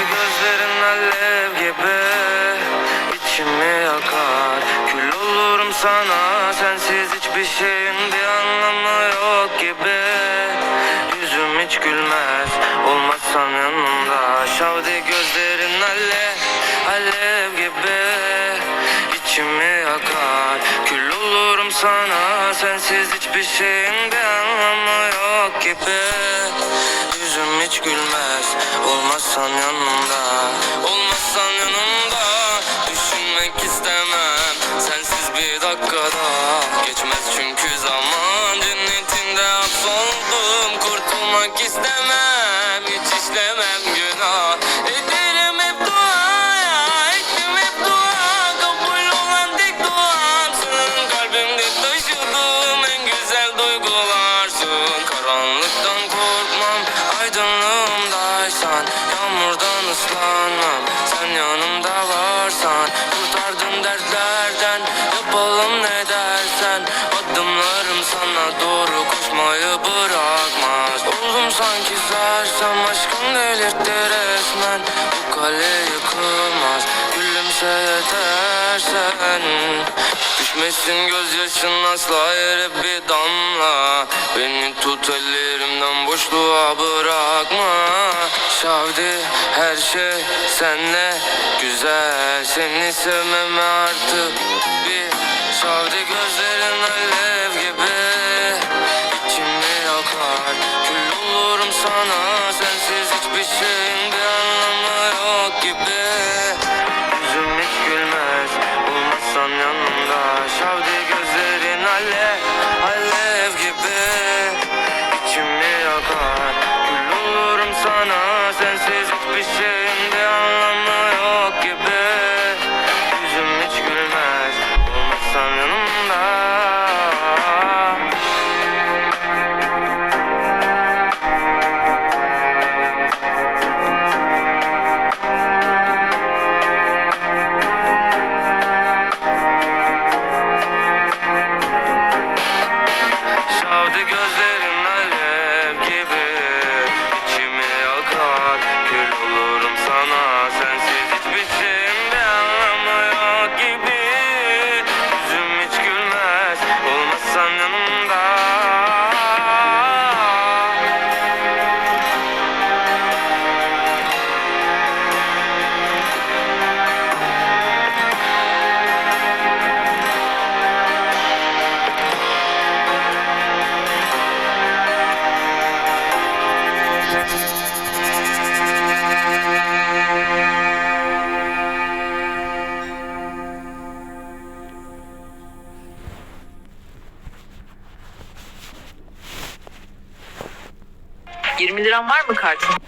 Gözlerin alev sana sensiz hiçbir şeyin bir anlamı yok gibi. Yüzüm hiç gülmez olmazsan yanımda. Şavdi gözlerin alev, alev gibi. İçimi yakar Kül olurum sana. Sensiz hiçbir şeyin bir anlamı yok gibi. Yüzüm hiç gülmez Olmazsan yanımda. Olmazsan yanımda Islanmam Sen yanımda varsan Kurtardım dertlerden Yapalım ne dersen. Adımlarım sana doğru koşmayı bırakmaz. Oldum sanki sersem Aşkım delirtti resmen. Bu kale yıkılmaz Gülümse yetersen Düşmesin gözyaşın asla yere bir damla. Beni tut ellerimden boşluğa bırakma. Şavdi her şey senle güzel. Seni sevmeme artık bir Şavdi gözlerin alev gibi İçimi yakar. Kül olurum sana Sensiz 20 liran var mı kartın?